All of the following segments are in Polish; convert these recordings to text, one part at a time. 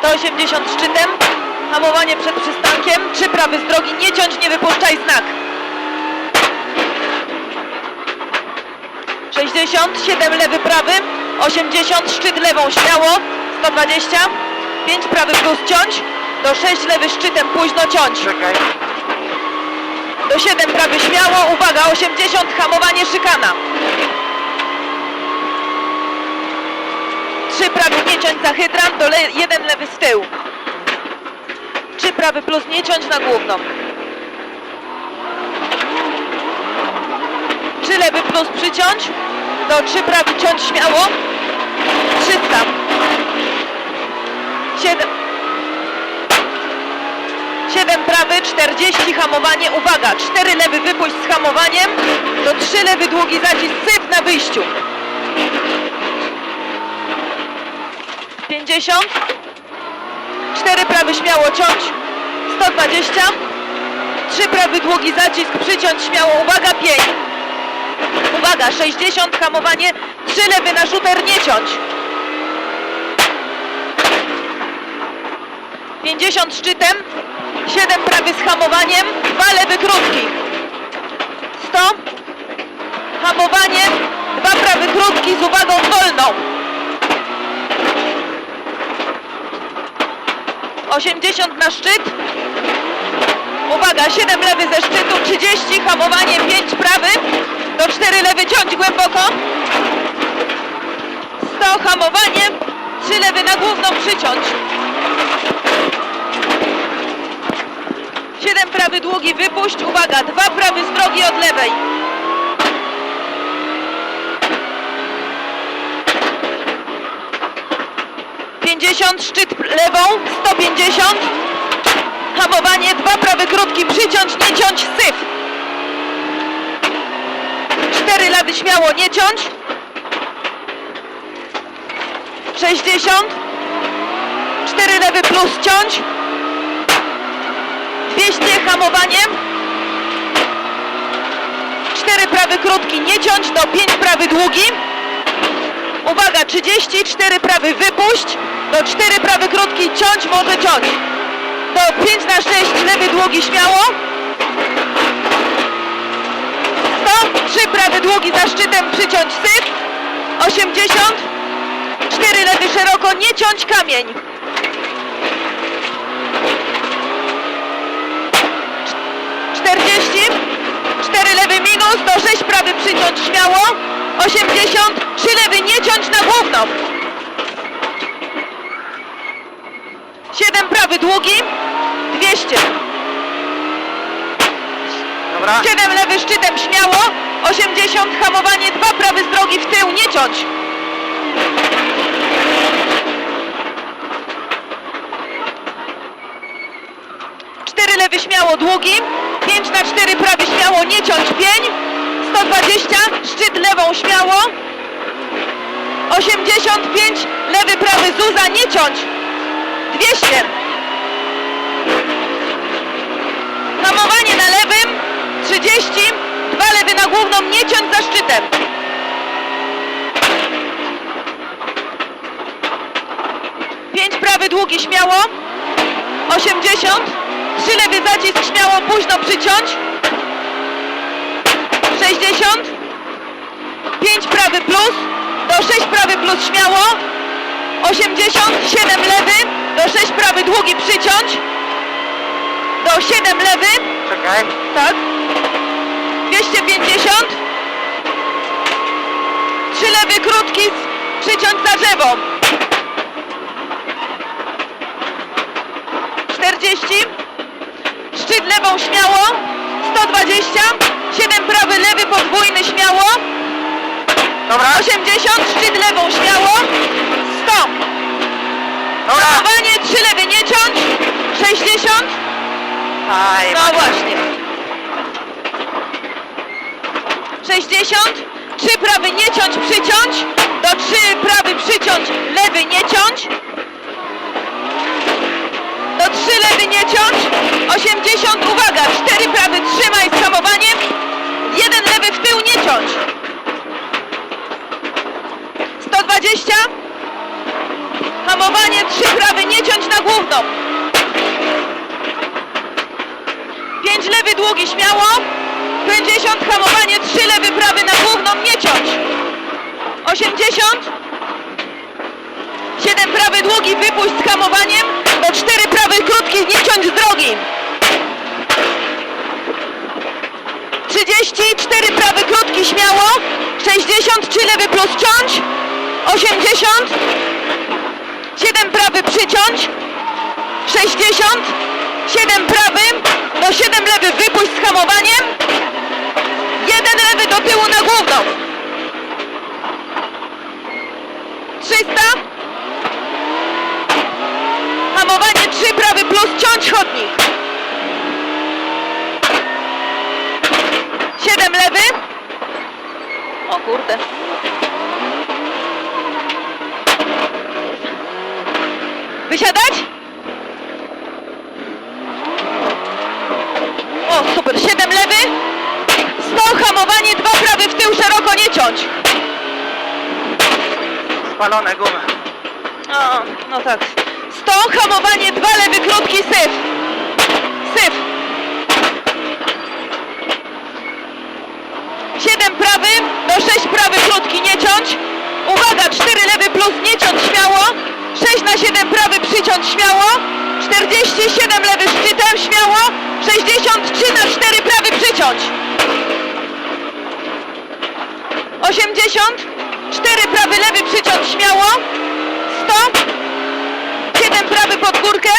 180 szczytem, hamowanie przed przystankiem, 3 prawy z drogi, nie ciąć, nie wypuszczaj. Znak. 60, 7 lewy prawy, 80 szczyt lewą śmiało, 120, 5 prawy plus ciąć, do 6 lewy szczytem późno ciąć. Czekaj. Do 7 prawy śmiało, uwaga, 80 hamowanie szykana. 3 prawy nie ciąć za hydrant, do le 1 lewy z tyłu. 3 prawy plus nie ciąć na główną. 3 lewy plus przyciąć, do 3 prawy ciąć śmiało. 300. 7 7 prawy, 40 hamowanie, uwaga, 4 lewy wypuść z hamowaniem, do 3 lewy długi zacisk syf na wyjściu. 50, 4 prawy śmiało ciąć, 120, 3 prawy długi zacisk przyciąć śmiało, uwaga, 5. Uwaga, 60 hamowanie, 3 lewy na szuter nie ciąć. 50 szczytem, 7 prawy z hamowaniem, 2 lewy krótki. 100, hamowanie, 2 prawy krótki z uwagą wolną. 80 na szczyt. Uwaga, 7 lewy ze szczytu, 30, hamowanie, 5 prawy, do 4 lewy ciąć głęboko. 100, hamowanie, 3 lewy na główną przyciąć. 7 prawy długi wypuść, uwaga, 2 prawy z drogi od lewej. Pięćdziesiąt, szczyt lewą, 150. Hamowanie, dwa prawy krótki, przyciąć, nie ciąć, syf. Cztery lewy śmiało, nie ciąć. 60. Cztery lewy plus ciąć. 200 hamowaniem. 4 prawy krótki nie ciąć, do 5 prawy długi. Uwaga, 34 prawy wypuść, do 4 prawy krótki ciąć, może ciąć. Do 5 na 6 lewy długi śmiało. 100, 3 prawy długi za szczytem przyciąć syf. 80, 4 lewy szeroko, nie ciąć kamień. 40, 4 lewy minus, do 6 prawy przyciąć śmiało, 80, 3 lewy nie ciąć na główną. 7 prawy długi, 200. Dobra. 7 lewy szczytem śmiało, 80 hamowanie, 2 prawy z drogi w tył, nie ciąć. Cztery lewy śmiało długi, 5 na 4 prawy śmiało, nie ciąć pień, 120, szczyt lewą śmiało, 85, lewy prawy Zuza, nie ciąć, 200. Hamowanie na lewym, 30, dwa lewy na główną, nie ciąć za szczytem. Pięć prawy długi śmiało, 80, trzy lewy zacisk śmiało, późno przyciąć. 60, 5 prawy plus, do 6 prawy plus śmiało. 80, 7 lewy, do 6 prawy długi przyciąć. Do 7 lewy, Czekaj. tak. 250. 3 lewy krótki, przyciąć za drzewą. 40. Szczyt lewą śmiało. 80. Szczyt lewą śmiało. 100. Dobra. Hamowanie 3 lewy nie ciąć. 60. Aj, No właśnie. 60, 3 prawy nie ciąć, przyciąć, do 3 prawy przyciąć, lewy nie ciąć, do 3 lewy nie ciąć, 80, uwaga, 4 prawy trzymaj z hamowaniem, 1 lewy w tył nie ciąć, 120, hamowanie, 3 prawy nie ciąć na główną. 5 lewy długi śmiało. 50 hamowanie, 3 lewy prawy na główną, nie ciąć. 80. 7 prawy długi, wypuść z hamowaniem. Do 4 prawy krótkich, nie ciąć z drogi. 30, 4 prawy krótki śmiało. 60, 3 lewy plus ciąć. 80. 7 prawy przyciąć. 60. 7 prawy. Do 7 lewy wypuść z hamowaniem. 1 lewy do tyłu na główną. 300. Hamowanie 3 prawy plus ciąć chodnik. 7 lewy. O kurde. Wysiadać? O, super. 7 lewy. 100 hamowanie, 2 prawy w tył, szeroko nie ciąć. Spalone gumy. O, no tak. 100 hamowanie, 2 lewy, krótki syf. Syf. 7 prawy, do 6 prawy, krótki nie ciąć. Uwaga, 4 lewy plus nie ciąć śmiało. 6 na 7 prawy przyciąć śmiało. 47 lewy szczytem śmiało. 63 na 4 prawy przyciąć. 80 4 prawy lewy przyciąć śmiało. 100 7 prawy pod górkę.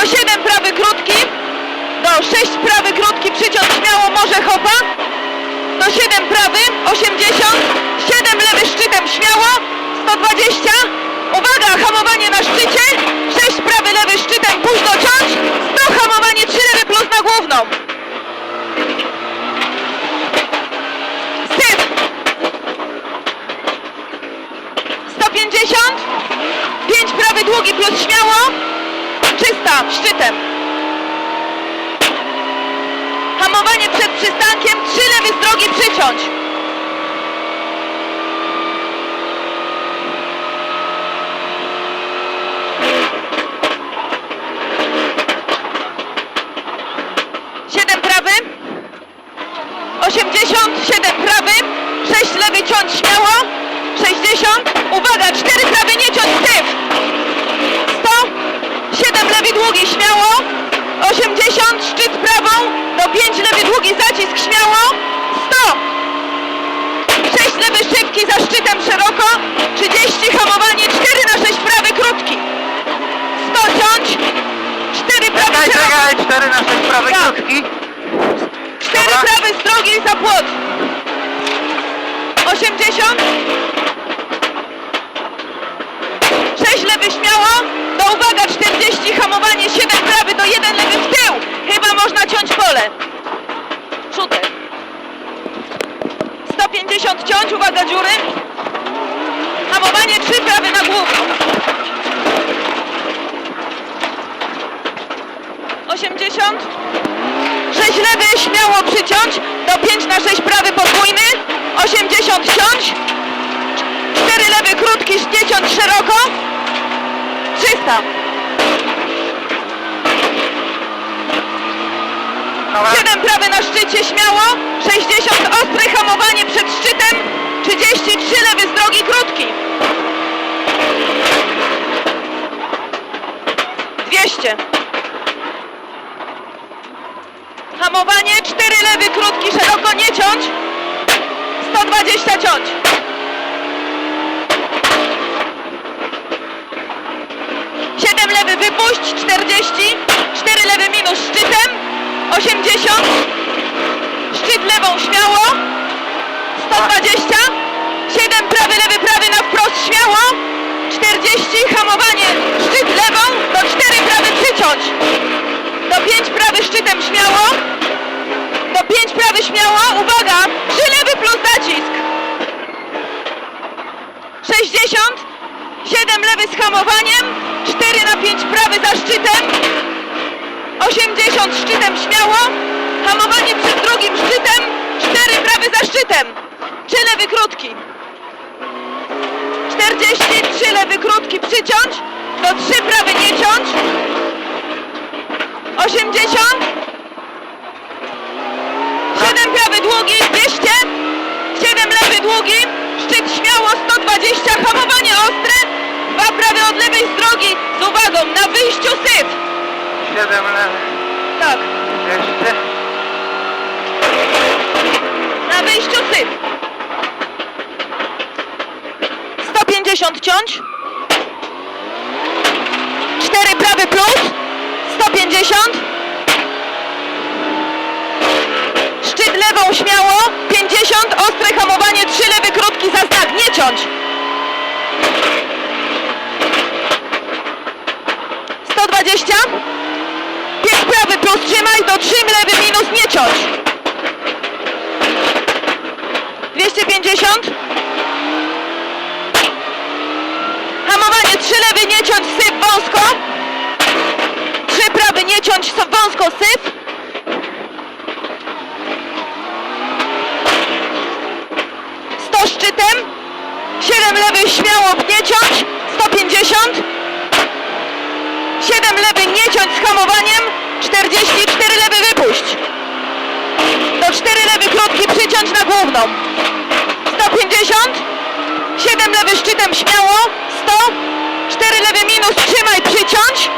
Do 7 prawy krótki. Do 6 prawy krótki przyciąć śmiało może hopa. Do 7 prawy 80. 7 lewy szczytem śmiało. 120. Uwaga, hamowanie na szczycie. 6 prawy lewy szczytem późno ciąć. 100 hamowanie 3 lewy plus na główną. Syf. 150. 5 prawy długi plus śmiało. 300 szczytem. Hamowanie przed przystankiem, trzy lewy z drogi przyciąć. Siedem prawy. 87 prawy. 6 lewy ciąć śmiało. 60. Uwaga, 4 prawy nie ciąć syf. 100, 7 lewy długi śmiało, 80 szczyt 5 lewy długi zacisk śmiało, 100, 6 lewy szybki za szczytem szeroko, 30 hamowanie, 4 na 6 prawy krótki, 100 ciąć, 4 prawy Czekaj, szeroko, czekaj, 4 na 6 prawej Tak. krótki. 4 Dobra. prawy z drogi za płot, 80, 6 lewy śmiało, do uwaga 40 hamowanie, 7 prawy do 1 lewy w tył. Chyba można ciąć pole. Shooter. 150 ciąć, uwaga dziury. Hamowanie 3 prawy na główną. 80. 6 lewy śmiało przyciąć, do 5 na 6 prawy podwójny. 80 ciąć. 4 lewy krótki, nie ciąć szeroko. 300. Dobra. 7 prawy na szczycie śmiało. 60 ostre hamowanie przed szczytem. 33 lewy z drogi krótki. 200. Hamowanie 4 lewy krótki szeroko nie ciąć. 120 ciąć. 7 lewy wypuść, 40, 4 lewy minus szczytem, 80, szczyt lewą śmiało, 120, 7 prawy, lewy, prawy na wprost śmiało, 40, hamowanie, szczyt lewą, do 4 prawy przyciąć, do 5 prawy szczytem śmiało, do 5 prawy śmiało, uwaga, 3 lewy plus zacisk, 60, 7 lewy z hamowaniem, 4 na 5 prawy za szczytem, 80 szczytem śmiało, hamowanie przed drugim szczytem, 4 prawy za szczytem, 3 lewy krótki. 43 lewy krótki przyciąć, do 3 prawy nie ciąć, 80, 7 prawy długi, 200, 7 lewy długi, szczyt śmiało 120, hamowanie ostre, 2 prawy od lewej z drogi, z uwagą, na wyjściu syf. 7 lewy. Tak, 200. na wyjściu syf. 150 ciąć. 4 prawy plus. 150. Szczyt lewą śmiało. 50. Ostre hamowanie. 3 lewy krótki za znak. Nie ciąć. 120. 5 prawy plus trzymaj. Do 3 lewy minus. Nie ciąć. 250. Hamowanie 3 lewy nie ciąć syf wąsko. 3 prawy nie ciąć wąsko syf. Sto szczytem. 7 lewy śmiało nie ciąć. 150. 7 lewy nie ciąć z hamowaniem. 44 lewy wypuść. Do 4 lewy krótki przyciąć na główną. 150. 7 lewy szczytem śmiało. 100. 4 lewy minus trzymaj przyciąć.